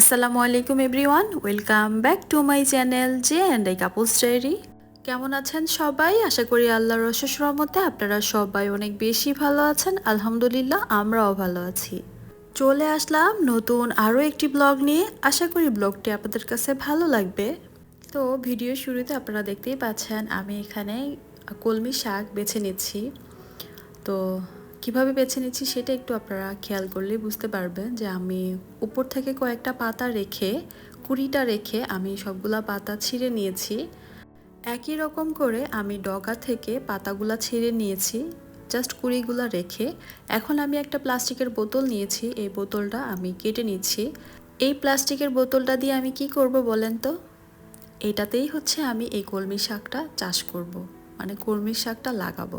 আসসালামু আলাইকুম everyone, welcome back to my channel J and I couples diary. কেমন আছেন সবাই? আশা করি আল্লাহর অশেষ রহমতে আপনারা সবাই অনেক বেশি ভালো আছেন। আলহামদুলিল্লাহ, আমরাও ভালো আছি। চলে আসলাম নতুন আরও একটি ব্লগ নিয়ে। আশা করি ব্লগটি আপনাদের কাছে ভালো লাগবে। তো ভিডিও শুরুতে আপনারা দেখতেই পাচ্ছেন, আমি এখানে কলমি শাক বেছে নিচ্ছি। তো কীভাবে বেছে নিচ্ছি সেটা একটু আপনারা খেয়াল করলেই বুঝতে পারবেন যে আমি উপর থেকে কয়েকটা পাতা রেখে, কুড়িটা রেখে আমি সবগুলা পাতা ছিঁড়ে নিয়েছি। একই রকম করে আমি ডগা থেকে পাতাগুলা ছিঁড়ে নিয়েছি, জাস্ট কুড়িগুলা রেখে। এখন আমি একটা প্লাস্টিকের বোতল নিয়েছি, এই বোতলটা আমি কেটে নিচ্ছি। এই প্লাস্টিকের বোতলটা দিয়ে আমি কি করব বলেন তো? এটাতেই হচ্ছে আমি এই কলমি শাকটা চাষ করব। মানে কলমির শাকটা লাগাবো।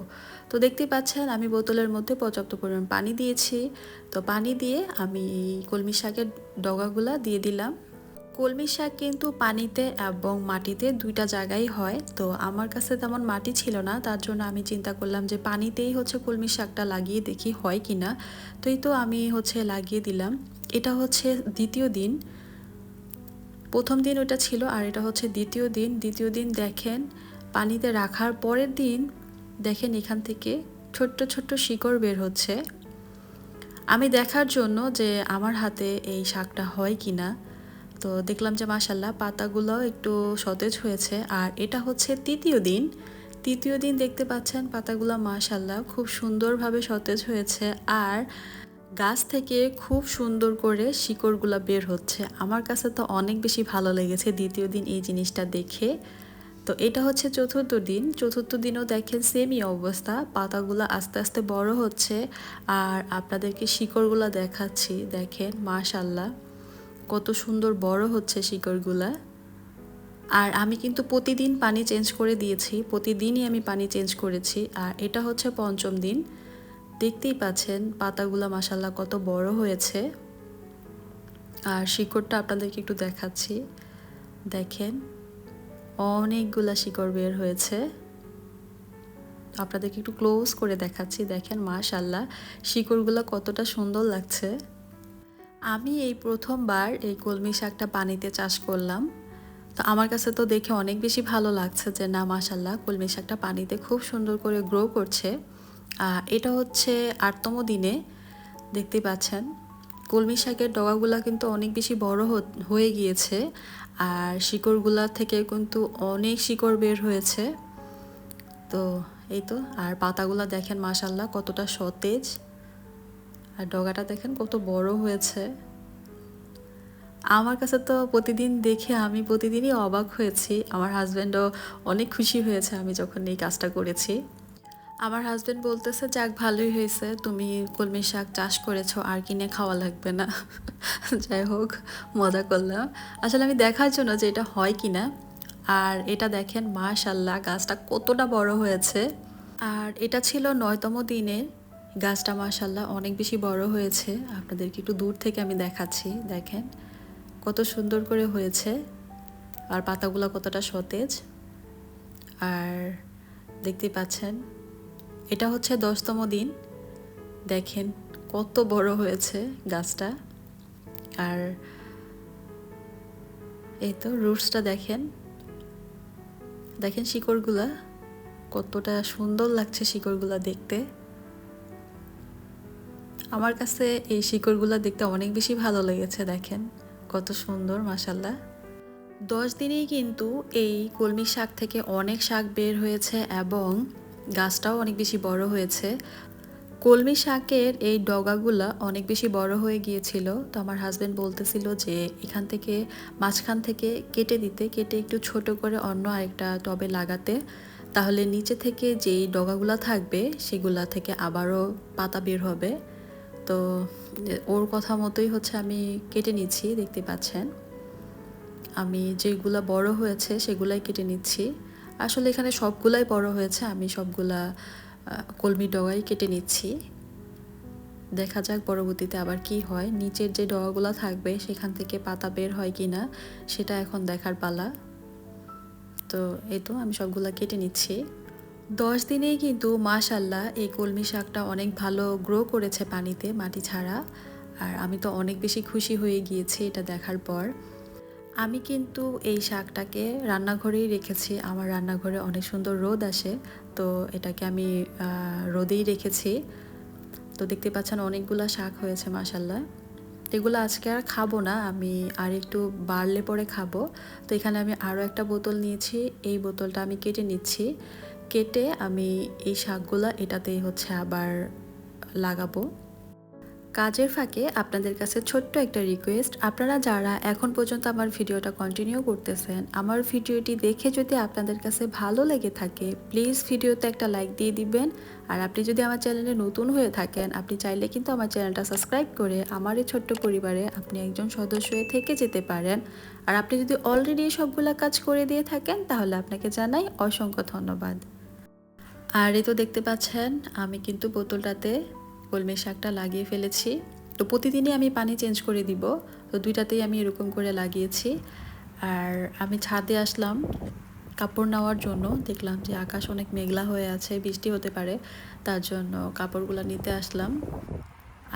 তো দেখতেই পাচ্ছেন, আমি বোতলের মধ্যে পর্যাপ্ত পরিমাণ পানি দিয়েছি। তো পানি দিয়ে আমি কলমি শাকের ডগাগুলা দিয়ে দিলাম। কলমি শাক কিন্তু পানিতে এবং মাটিতে দুইটা জায়গায় হয়। তো আমার কাছে তেমন মাটি ছিল না, তার জন্য আমি চিন্তা করলাম যে পানিতেই হচ্ছে কলমি শাকটা লাগিয়ে দেখি হয় কি না তো এই তো আমি হচ্ছে লাগিয়ে দিলাম। এটা হচ্ছে দ্বিতীয় দিন। প্রথম দিন ওটা ছিল আর এটা হচ্ছে দ্বিতীয় দিন। দ্বিতীয় দিন দেখেন পানিতে রাখার পরের দিন দেখেন এখান থেকে ছোট্ট ছোট্ট শিকড় বের হচ্ছে। আমি দেখার জন্য যে আমার হাতে এই শাকটা হয় কি না তো দেখলাম যে মাসাল্লাহ পাতাগুলো একটু সতেজ হয়েছে। আর এটা হচ্ছে তৃতীয় দিন। তৃতীয় দিন দেখতে পাচ্ছেন পাতাগুলো মাশাল্লাহ খুব সুন্দরভাবে সতেজ হয়েছে। আর গাছ থেকে খুব সুন্দর করে শিকড়গুলো বের হচ্ছে। আমার কাছে তো অনেক বেশি ভালো লেগেছে দ্বিতীয় দিন এই জিনিসটা দেখে। তো এটা হচ্ছে চতুর্থ দিন। চতুর্থ দিনও দেখেন সেমই অবস্থা। পাতাগুলো আস্তে আস্তে বড় হচ্ছে। আর আপনাদেরকে শিকড়গুলো দেখাচ্ছি। দেখেন মাশাল্লাহ কত সুন্দর বড় হচ্ছে শিকড়গুলা। আর আমি কিন্তু প্রতিদিন পানি চেঞ্জ করে দিয়েছি। প্রতিদিনই আমি পানি চেঞ্জ করেছি। আর এটা হচ্ছে পঞ্চম দিন। দেখতেই পাচ্ছেন, পাতাগুলো মাসাল্লাহ কত বড় হয়েছে। আর শিকড়টা আপনাদেরকে একটু দেখাচ্ছি। দেখেন অনেকগুলা শিকড় বের হয়েছে। আপনাদেরকে একটু ক্লোজ করে দেখাচ্ছি, দেখেন মাশাল্লাহ শিকড়গুলো কতটা সুন্দর লাগছে। আমি এই প্রথমবার এই কলমি শাকটা পানিতে চাষ করলাম। তো আমার কাছে তো দেখে অনেক বেশি ভালো লাগছে যে, না মাশাল্লাহ কলমি শাকটা পানিতে খুব সুন্দর করে গ্রো করছে। এটা হচ্ছে আটতম দিনে, দেখতে পাচ্ছেন। কলমি শাকের ডগাগুলা কিন্তু অনেক বেশি বড় হয়ে গিয়েছে। আর শিকড়গুলা থেকে কিন্তু অনেক শিকড় বের হয়েছে। তো এই তো, আর পাতাগুলা দেখেন মাসাল্লাহ কতটা সতেজ। আর ডগাটা দেখেন কত বড় হয়েছে। আমার কাছে তো প্রতিদিন দেখে আমি প্রতিদিনই অবাক হয়েছি। আমার হাজব্যান্ডও অনেক খুশি হয়েছে আমি যখন এই কাজটা করেছি। আমার হাজব্যান্ড বলতেছে, যাক, ভালোই হয়েছে। তুমি কলমি শাক চাষ করেছ, আর কিনে খাওয়া লাগবে না। যাই হোক, মজা করলাম। আসলে আমি দেখার জন্য যে এটা হয় কি না আর এটা দেখেন মাশাল্লাহ গাছটা কতটা বড় হয়েছে। আর এটা ছিল নয়তম দিনের গাছটা মাশাল্লাহ অনেক বেশি বড় হয়েছে। আপনাদেরকে একটু দূর থেকে আমি দেখাচ্ছি, দেখেন। কত সুন্দর করে হয়েছে। আর পাতাগুলো কতটা সতেজ। আর দেখতে পাচ্ছেন এটা হচ্ছে দশতম দিন। দেখেন কত বড় হয়েছে গাছটা। আর এই তো রুটসটা দেখেন। দেখেন শিকড়গুলা, কতটা সুন্দর লাগছে শিকড়গুলা দেখতে। আমার কাছে এই শিকড়গুলা দেখতে অনেক বেশি ভালো লেগেছে, দেখেন। কত সুন্দর মাসাল্লাহ দশ দিনেই কিন্তু এই কলমি শাক থেকে অনেক শাক বের হয়েছে এবং গাছটাও অনেক বেশি বড় হয়েছে। কলমি শাকের এই ডগাগুলা অনেক বেশি বড় হয়ে গিয়েছিল। তো আমার হাজব্যান্ড বলতেছিল যে, এখান থেকে, মাঝখান থেকে কেটে দিতে, কেটে একটু ছোট করে অন্য আরেকটা টবে লাগাতে। তাহলে নিচে থেকে যেই ডগাগুলা থাকবে, সেগুলা থেকে আবারও পাতা বের হবে। তো ওর কথা মতোই হচ্ছে আমি কেটে নিচ্ছি, দেখতে পাচ্ছেন। আমি যেগুলা বড় হয়েছে, সেগুলাই কেটে নিচ্ছি। আসলে এখানে সবগুলাই বড় হয়েছে, আমি সবগুলা কলমি ডগাই কেটে নিচ্ছি। দেখা যাক পরবর্তীতে আবার কি হয়। নিচের যে ডগাগুলো থাকবে, সেখান থেকে পাতা বের হয় কি না সেটা এখন দেখার পালা। তো এই তো, আমি সবগুলা কেটে নিচ্ছি। দশ দিনেই কিন্তু মাশাল্লাহ এই কলমি শাকটা অনেক ভালো গ্রো করেছে পানিতে, মাটি ছাড়া। আর আমি তো অনেক বেশি খুশি হয়ে গিয়েছি এটা দেখার পর। আমি কিন্তু এই শাকটাকে রান্নাঘরেই রেখেছি। আমার রান্নাঘরে অনেক সুন্দর রোদ আসে, তো এটাকে আমি রোদেই রেখেছি। তো দেখতে পাচ্ছেন অনেকগুলো শাক হয়েছে মাসাল্লাহ এগুলো আজকে আর খাব না, আমি আর একটু বাড়লে পরে খাব। তো এখানে আমি আরও একটা বোতল নিয়েছি, এই বোতলটা আমি কেটে নিচ্ছি। কেটে আমি এই শাকগুলো এটাতেই হচ্ছে আবার লাগাবো। কাজের ফাঁকে আপনাদের কাছে ছোট্ট একটা রিকোয়েস্ট আপনারা যারা এখন পর্যন্ত আমার ভিডিওটা কন্টিনিউ করতেছেন, আমার ভিডিওটি দেখে যদি আপনাদের কাছে ভালো লেগে থাকে প্লিজ ভিডিওতে একটা লাইক দিয়ে দিবেন। আর আপনি যদি আমার চ্যানেলে নতুন হয়ে থাকেন, আপনি চাইলে কিন্তু আমার চ্যানেলটা সাবস্ক্রাইব করে আমার এই ছোট্ট পরিবারে আপনি একজন সদস্য হয়ে থেকে যেতে পারেন। আর আপনি যদি অলরেডি সবগুলা কাজ করে দিয়ে থাকেন, তাহলে আপনাকে জানাই অসংখ্য ধন্যবাদ। আর এ তো দেখতে পাচ্ছেন, আমি কিন্তু বোতলটাতে কলমি শাকটা লাগিয়ে ফেলেছি। তো প্রতিদিনই আমি পানি চেঞ্জ করে দিব। তো দুইটাতেই আমি এরকম করে লাগিয়েছি। আর আমি ছাদে আসলাম কাপড় নেওয়ার জন্য। দেখলাম যে আকাশ অনেক মেঘলা হয়ে আছে, বৃষ্টি হতে পারে, তার জন্য কাপড়গুলো নিতে আসলাম।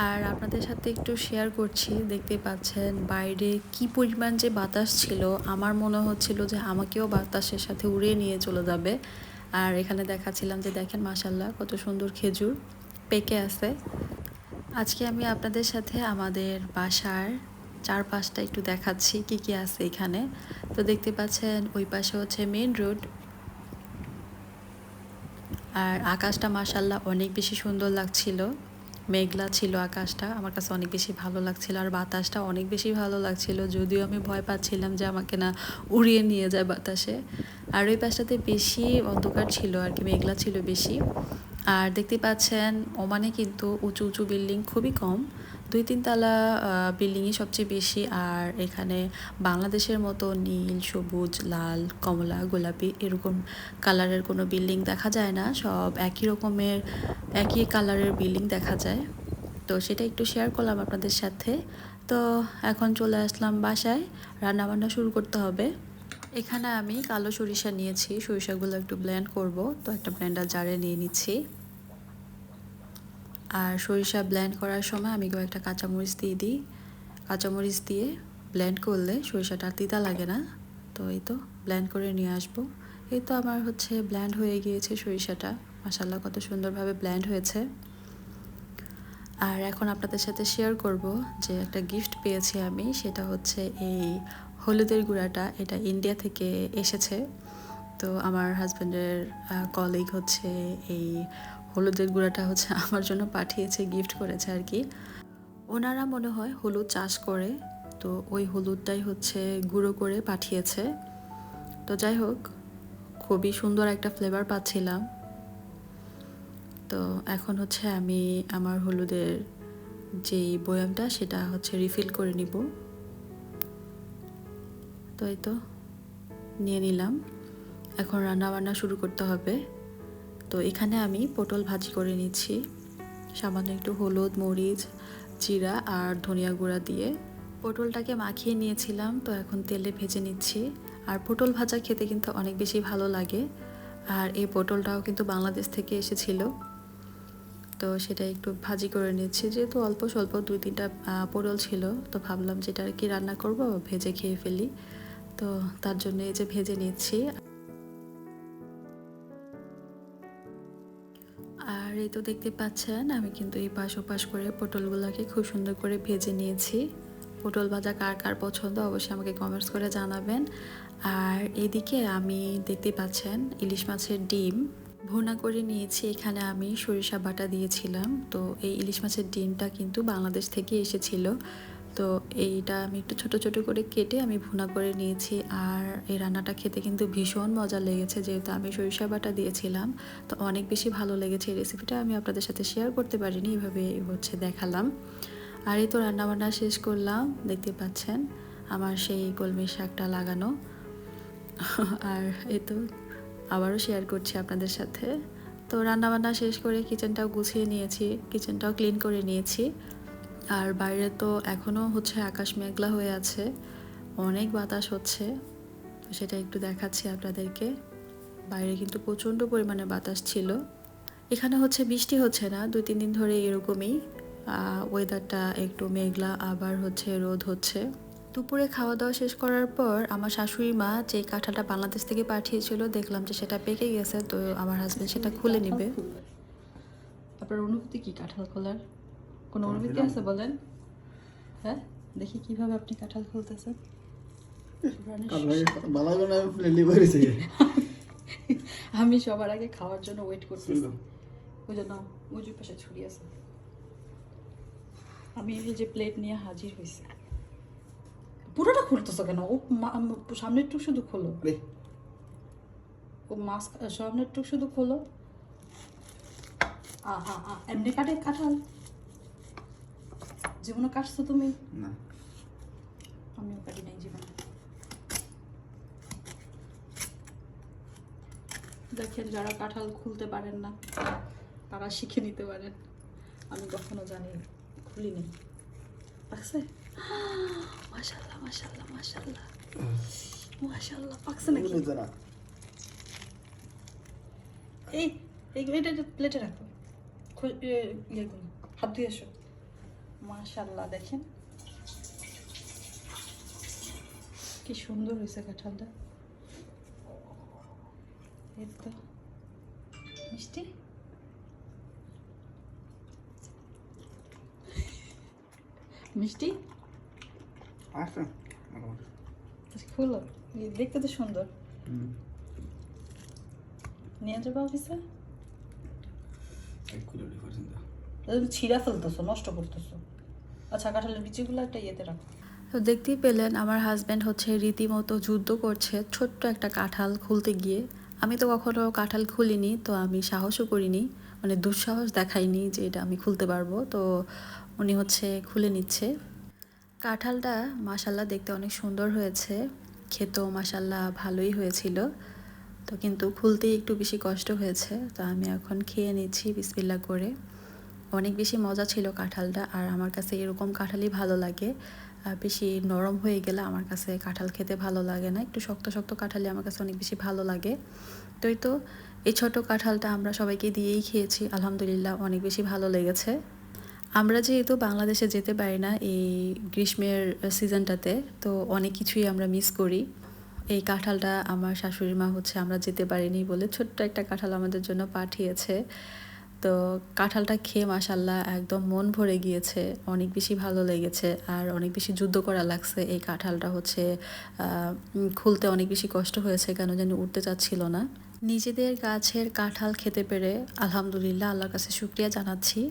আর আপনাদের সাথে একটু শেয়ার করছি। দেখতে পাচ্ছেন বাইরে কি পরিমাণ যে বাতাস ছিল। আমার মনে হচ্ছিল যে আমাকেও বাতাসের সাথে উড়িয়ে নিয়ে চলে যাবে। আর এখানে দেখাচ্ছিলাম যে দেখেন মাসাল্লাহ কত সুন্দর খেজুর। পেকে আছে। আজকে আমি আপনাদের সাথে আমাদের বাসার চারপাশটা একটু দেখাচ্ছি কি কি আছে এখানে। তো দেখতে পাচ্ছেন, ওই পাশে হচ্ছে মেন রোড আর আকাশটা মাসাল্লাহ অনেক বেশি সুন্দর লাগছিল। মেঘলা ছিল আকাশটা, আমার কাছে অনেক বেশি ভালো লাগছিল। আর বাতাসটা অনেক বেশি ভালো লাগছিল, যদিও আমি ভয় পাচ্ছিলাম যে আমাকে না উড়িয়ে নিয়ে যায় বাতাসে। আর ওই পাশটাতে বেশি অন্ধকার ছিল আর কি, মেঘলা ছিল বেশি। আর দেখতে পাচ্ছেন, ওমানে কিন্তু উঁচু উঁচু বিল্ডিং খুবই কম। দুই তিনতলা বিল্ডিংই সবচেয়ে বেশি। আর এখানে বাংলাদেশের মতো নীল, সবুজ, লাল, কমলা, গোলাপি এরকম কালারের কোনো বিল্ডিং দেখা যায় না। সব একই রকমের, একই কালারের বিল্ডিং দেখা যায়। তো সেটা একটু শেয়ার করলাম আপনাদের সাথে। তো এখন চলে আসলাম বাসায়। রান্নাবান্না শুরু করতে হবে। এখানে আমি কালো সরিষা নিয়েছি। সরিষাগুলো একটু ব্লেন্ড করব। তো একটা ব্লেন্ডার জারে নিয়ে নিচ্ছি। আর সরিষা ব্লেন্ড করার সময় আমি কয়েকটা কাঁচামরিচ দিয়ে দিই। কাঁচামরিচ দিয়ে ব্লেন্ড করলে সরিষাটা তিতা লাগে না। তো এই তো ব্লেন্ড করে নিয়ে আসব। এই তো আমার হচ্ছে ব্ল্যান্ড হয়ে গিয়েছে সরিষাটা। মাসাল্লাহ কত সুন্দরভাবে ব্ল্যান্ড হয়েছে। আর এখন আপনাদের সাথে শেয়ার করব যে একটা গিফট পেয়েছি আমি। সেটা হচ্ছে এই হলুদের গুঁড়াটা এটা ইন্ডিয়া থেকে এসেছে। তো আমার হাজব্যান্ডের কলিগ হচ্ছে এই হলুদের গুঁড়াটা হচ্ছে আমার জন্য পাঠিয়েছে গিফট করেছে আর কি। ওনারা মনে হয় হলুদ চাষ করে, তো ওই হলুদটাই হচ্ছে গুঁড়ো করে পাঠিয়েছে। তো যাই হোক, খুবই সুন্দর একটা ফ্লেভার পাচ্ছিলাম। তো এখন হচ্ছে আমি আমার হলুদের যেই বয়ামটা, সেটা হচ্ছে রিফিল করে নিব। তো এই তো? নিয়ে নিলাম। এখন রান্না বান্না শুরু করতে হবে। তো এখানে আমি পটল ভাজি করে নিচ্ছি। সামান্য একটু হলুদ, মরিচ, জিরা আর ধনিয়া গুঁড়া দিয়ে। পটলটাকে মাখিয়ে নিয়েছিলাম, তো এখন তেলে ভেজে নিচ্ছি। আর পটল ভাজা খেতে কিন্তু অনেক বেশি ভালো লাগে। আর এই পটলটাও কিন্তু বাংলাদেশ থেকে এসেছিল। তো সেটা একটু ভাজি করে নিচ্ছি। যেহেতু অল্প স্বল্প দুই তিনটা পটল ছিল, তো ভাবলাম যেটা আর কি রান্না করব, ভেজে খেয়ে ফেলি। তো তার জন্য এই যে ভেজে নিচ্ছি। আর এই তো দেখতে পাচ্ছেন, আমি কিন্তু এই পাশ ওপাশ করে পটলগুলোকে খুব সুন্দর করে ভেজে নিয়েছি। পটল ভাজা কার কার পছন্দ অবশ্যই আমাকে কমেন্টস করে জানাবেন। আর এদিকে আমি দেখতে পাচ্ছেন ইলিশ মাছের ডিম। ভুনা করে নিয়েছি, এখানে আমি সরিষা বাটা দিয়েছিলাম। তো এই ইলিশ মাছের ডিমটা কিন্তু বাংলাদেশ থেকে এসেছিল। তো এইটা আমি একটু ছোট ছোট করে কেটে আমি ভুনা করে নিয়েছি। আর এই রান্নাটা খেতে কিন্তু ভীষণ মজা লেগেছে, যেহেতু আমি সরিষা বাটা দিয়েছিলাম। তো অনেক বেশি ভালো লেগেছে এই রেসিপিটা আমি আপনাদের সাথে শেয়ার করতে পারিনি, এভাবে হচ্ছে দেখালাম। আর এই তো রান্নাবান্না শেষ করলাম, দেখতে পাচ্ছেন আমার সেই কলমি শাকটা লাগানো। আর এই তো আবারও শেয়ার করছি আপনাদের সাথে। তো রান্নাবান্না শেষ করে কিচেনটাও গুছিয়ে নিয়েছি কিচেনটাও ক্লিন করে নিয়েছি। আর বাইরে তো এখনও হচ্ছে আকাশ মেঘলা হয়ে আছে, অনেক বাতাস হচ্ছে। সেটা একটু দেখাচ্ছি আপনাদেরকে। বাইরে কিন্তু প্রচণ্ড পরিমাণে বাতাস ছিল। এখানে হচ্ছে বৃষ্টি হচ্ছে না, দুই, তিন দিন ধরে এরকমই। ওয়েদারটা একটু মেঘলা, আবার হচ্ছে রোদ হচ্ছে। দুপুরে খাওয়া দাওয়া শেষ করার পর আমার শাশুড়ি মা যে কাঁঠালটা বাংলাদেশ থেকে পাঠিয়েছিল, দেখলাম যে সেটা পেকে গেছে, তো আমার হাজবেন্ড সেটা খুলে নিবে। আপনার অনুভূতি কি, কাঁঠাল খোলার? কোনো অনুভূতি আছে বলেন? হ্যাঁ? দেখি কীভাবে আপনি কাঁঠাল খুলতেছেন আমি সবার আগে খাওয়ার জন্য ওয়েট করতেছি। ওই জন্য উজুর পাশে ছুরি আছে। আমি এই যে প্লেট নিয়ে হাজির হয়েছি। পুরোটা খুলতেছো কেন? ও সামনের টুক শুধু খোলো। ও মাছ সামনের টুক শুধু খোলো। এমনি কাটে কাঁঠাল? জীবনে কাটছো তুমি? না। আমিও কাটি নাই জীবনে। দেখেন যারা কাঁঠাল খুলতে পারেন না তারা শিখে নিতে পারেন। আমি কখনো জানি খুলিনি। পাকছে? মাশাল্লাহ মাশাল্লাহ মাশাল্লাহ মাশাল্লাহ পাকছে নাকি? এই এটা প্লেটে রাখো। ইয়ে হাত দিয়ে এসো মাশাল্লাহ দেখেন। কি সুন্দর হয়েছে কাঁঠালটা। এই তো। মিষ্টি? মিষ্টি? আসো। আচ্ছা, খুলো। দেখতে তো সুন্দর। নিয়ে যাব অফিসে? দাও ছিঁড়া ফেলতেছো, নষ্ট করতেছো। আচ্ছা কাঁঠালের বিচিগুলো একটা ইয়েতে রাখো। তো দেখতেই পেলেন আমার হাজব্যান্ড হচ্ছে রীতিমতো যুদ্ধ করছে ছোট্ট একটা কাঁঠাল খুলতে গিয়ে। আমি তো কখনো কাঁঠাল খুলিনি, তো আমি সাহসও করিনি মানে দুঃসাহস দেখাইনি যে এটা আমি খুলতে পারব। তো উনি হচ্ছে খুলে নিচ্ছে। কাঁঠালটা মাসাল্লাহ দেখতে অনেক সুন্দর হয়েছে, খেতেও মাসাল্লাহ ভালোই হয়েছিল। তো কিন্তু খুলতেই একটু বেশি কষ্ট হয়েছে, তো আমি এখন খেয়ে নিচ্ছি বিসপিল্লা করে। অনেক বেশি মজা ছিল কাঁঠালটা আর আমার কাছে এরকম কাঁঠালই ভালো লাগে। বেশি নরম হয়ে গেলে আমার কাছে কাঁঠাল খেতে ভালো লাগে না। একটু শক্ত শক্ত কাঁঠালই আমার কাছে অনেক বেশি ভালো লাগে। তো এই তো, এই ছোট কাঁঠালটা আমরা সবাইকে দিয়েই খেয়েছি। আলহামদুলিল্লাহ অনেক বেশি ভালো লেগেছে। আমরা যেহেতু বাংলাদেশে যেতে পারি না এই গ্রীষ্মের সিজনটাতে, তো অনেক কিছুই আমরা মিস করি। এই কাঁঠালটা আমার শাশুড়ি মা হচ্ছে আমরা যেতে পারিনি বলে ছোট্ট একটা কাঁঠাল আমাদের জন্য পাঠিয়েছে। তো কাঁঠালটা খেয়ে মাসাল্লাহ একদম মন ভরে গিয়েছে, অনেক বেশি ভালো লেগেছে আর অনেক বেশি যুদ্ধ করা লাগছে। এই কাঁঠালটা হচ্ছে খুলতে অনেক বেশি কষ্ট হয়েছে কেন জানি উঠতে চাচ্ছিল না। নিজেদের গাছের কাঁঠাল খেতে পেরে আলহামদুলিল্লাহ আল্লাহর কাছে শুক্রিয়া জানাচ্ছি।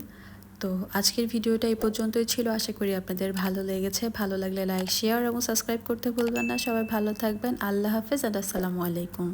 তো আজকের ভিডিওটা এই পর্যন্তই ছিল। আশা করি আপনাদের ভালো লেগেছে। ভালো লাগলে লাইক, শেয়ার এবং সাবস্ক্রাইব করতে ভুলবেন না। সবাই ভালো থাকবেন। আল্লাহ হাফেজ আর আসসালামু আলাইকুম।